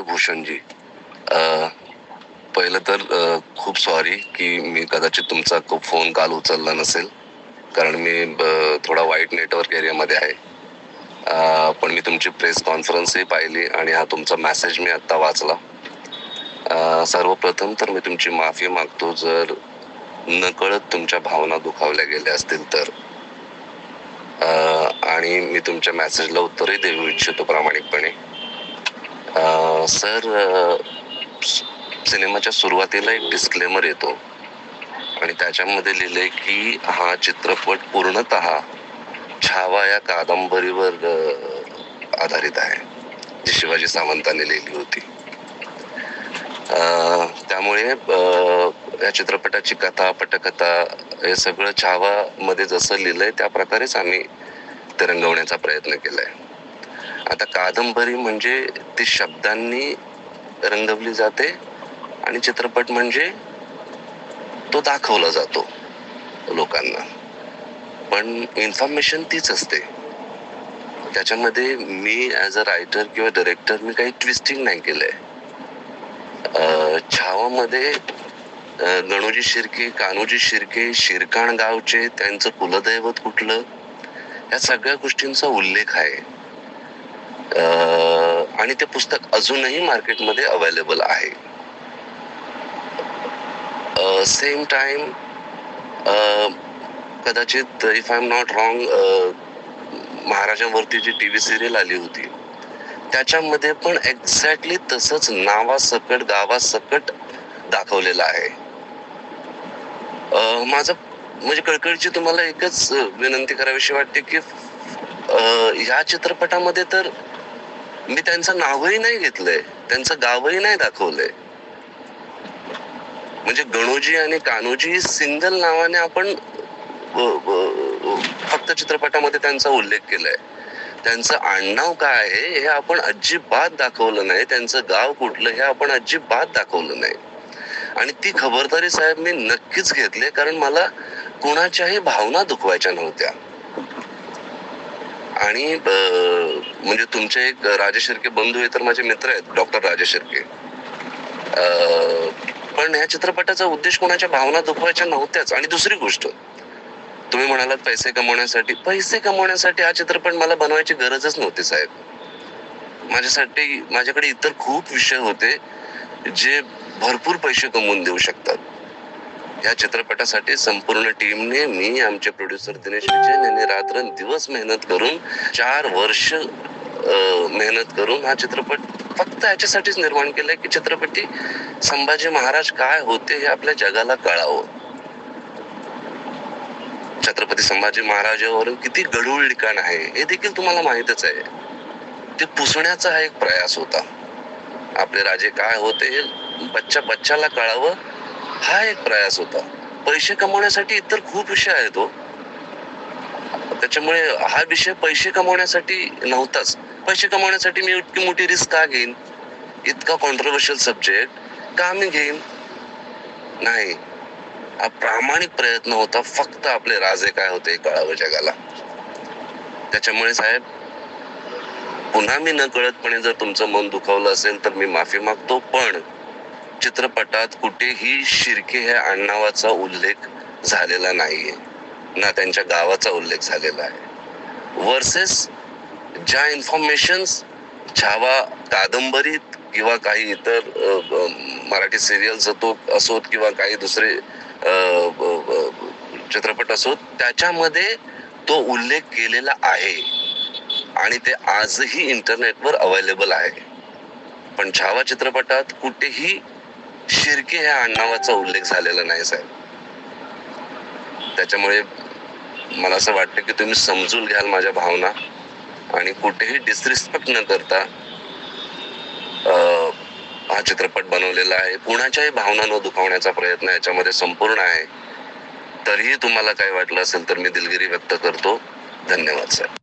भूषणजी पहिलं तर खूप सॉरी की मी कदाचित तुमचा खूप फोन काल उचलला नसेल. कारण मी ब- थोडा वाईट नेटवर्क एरियामध्ये आहे. पण मी तुमची प्रेस कॉन्फरन्सही पाहिली आणि हा तुमचा मेसेज मी आत्ता वाचला. सर्वप्रथम तर मी तुमची माफी मागतो. जर नकळत तुमच्या भावना दुखावल्या गेल्या असतील तर. आणि मी तुमच्या मेसेजला उत्तरही देऊ इच्छितो प्रामाणिकपणे. सर सिनेमाच्या सुरुवातीला एक डिस्क्लेमर येतो. आणि त्याच्यामध्ये लिहिलंय की हा चित्रपट पूर्णत छावा या कादंबरीवर आधारित आहे जी शिवाजी सावंतांनी लिहिली होती. त्यामुळे या चित्रपटाची कथा पटकथा हे सगळं छावा मध्ये जसं लिहिलंय त्या प्रकारेच आम्ही ते रंगवण्याचा प्रयत्न केलाय. आता कादंबरी म्हणजे ती शब्दांनी रंगवली जाते आणि चित्रपट म्हणजे तो दाखवला जातो लोकांना. पण इन्फॉर्मेशन तीच असते. त्याच्यामध्ये मी ॲज अ रायटर किंवा डायरेक्टर मी काही ट्विस्टिंग नाही केलंय. आहे छावामध्ये गणोजी शिर्के कान्होजी शिर्के शिरकाण गावचे त्यांचं कुलदैवत कुठलं? या सगळ्या गोष्टींचा उल्लेख आहे. आणि ते पुस्तक अजूनही मार्केटमध्ये अवेलेबल आहे. सेम टाइम कदाचित if I am not wrong महाराजांवरती जी टीव्ही सिरियल आली होती त्याच्यामध्ये पण एक्झॅक्टली तसंच नावासकट गावासकट दाखवलेलं आहे. माझं म्हणजे कळकळीची तुम्हाला एकच विनंती करावीशी वाटते की ह्या चित्रपटामध्ये तर मी त्यांचं नावही नाही घेतलंय. त्यांचं गावही नाही दाखवलंय. म्हणजे गणोजी आणि कान्होजी सिंगल नावाने आपण फक्त चित्रपटामध्ये त्यांचा उल्लेख केलाय. त्यांचं आडनाव काय आहे हे आपण अजिबात दाखवलं नाही. त्यांचं गाव कुठलं हे आपण अजिबात दाखवलं नाही. आणि ती खबरदारी साहेब मी नक्कीच घेतली कारण मला कुणाच्याही भावना दुखवायच्या नव्हत्या. आणि म्हणजे तुमचे एक राजेश शिर्के बंधू आहे तर माझे मित्र आहेत डॉक्टर राजेश शिर्के. पण ह्या चित्रपटाचा उद्देश कोणाच्या भावना दुखवायच्या नव्हत्याच. आणि दुसरी गोष्ट तुम्ही म्हणालात पैसे कमवण्यासाठी. पैसे कमवण्यासाठी हा चित्रपट मला बनवायची गरजच नव्हती साहेब. माझ्यासाठी माझ्याकडे इतर खूप विषय होते जे भरपूर पैसे कमवून देऊ शकतात. या चित्रपटासाठी संपूर्ण टीमने मी आमचे प्रोड्युसर दिनेश विजयन यांनी रात्र दिवस मेहनत करून चार वर्ष मेहनत करून हा चित्रपट फक्त याच्यासाठीच निर्माण केलाय की चित्रपटी संभाजी महाराज काय होते हे आपल्या जगाला कळावं. छत्रपती संभाजी महाराजावरून किती गढूळ लिखाण आहे हे देखील तुम्हाला माहितच आहे. ते पुसण्याचा हा एक प्रयास होता. आपले राजे काय होते हे बच्चा बच्चाला कळावं हा एक प्रयास होता. पैसे कमवण्यासाठी इतर खूप विषय आहेत हो. त्याच्यामुळे हा विषय पैसे कमवण्यासाठी नव्हताच. पैसे कमवण्यासाठी मी इतकी मोठी रिस्क का घेईन? इतका कॉन्ट्रोवर्शियल सब्जेक्ट का मी घेईन? नाही. हा प्रामाणिक प्रयत्न होता. फक्त आपले राजे काय होते कळावं जगाला. त्याच्यामुळे साहेब पुन्हा मी न कळतपणे जर तुमचं मन दुखावलं असेल तर मी माफी मागतो पण चित्रपटात कुठेही शिर्के हे आडनावाचा उल्लेख झालेला नाहीये. ना त्यांच्या गावाचा उल्लेख झालेला आहे. वर्सेस ज्या इन्फॉर्मेशन छावा कादंबरीत किंवा काही इतर मराठी सिरियल्स असो असोत किंवा काही दुसरे चित्रपट असोत त्याच्यामध्ये तो उल्लेख केलेला आहे. आणि ते आजही इंटरनेटवर अवेलेबल आहे. पण छावा चित्रपटात कुठेही शिर्के ह्या आडनावाचा उल्लेख झालेला नाही साहेब. त्याच्यामुळे मला असं वाटतं की तुम्ही समजून घ्याल माझ्या भावना आणि कुठेही डिसरिस्पेक्ट न करता हा चित्रपट बनवलेला आहे. कुणाच्याही भावना न दुखावण्याचा प्रयत्न याच्यामध्ये संपूर्ण आहे. तरीही तुम्हाला काय वाटलं असेल तर मी दिलगिरी व्यक्त करतो. धन्यवाद साहेब.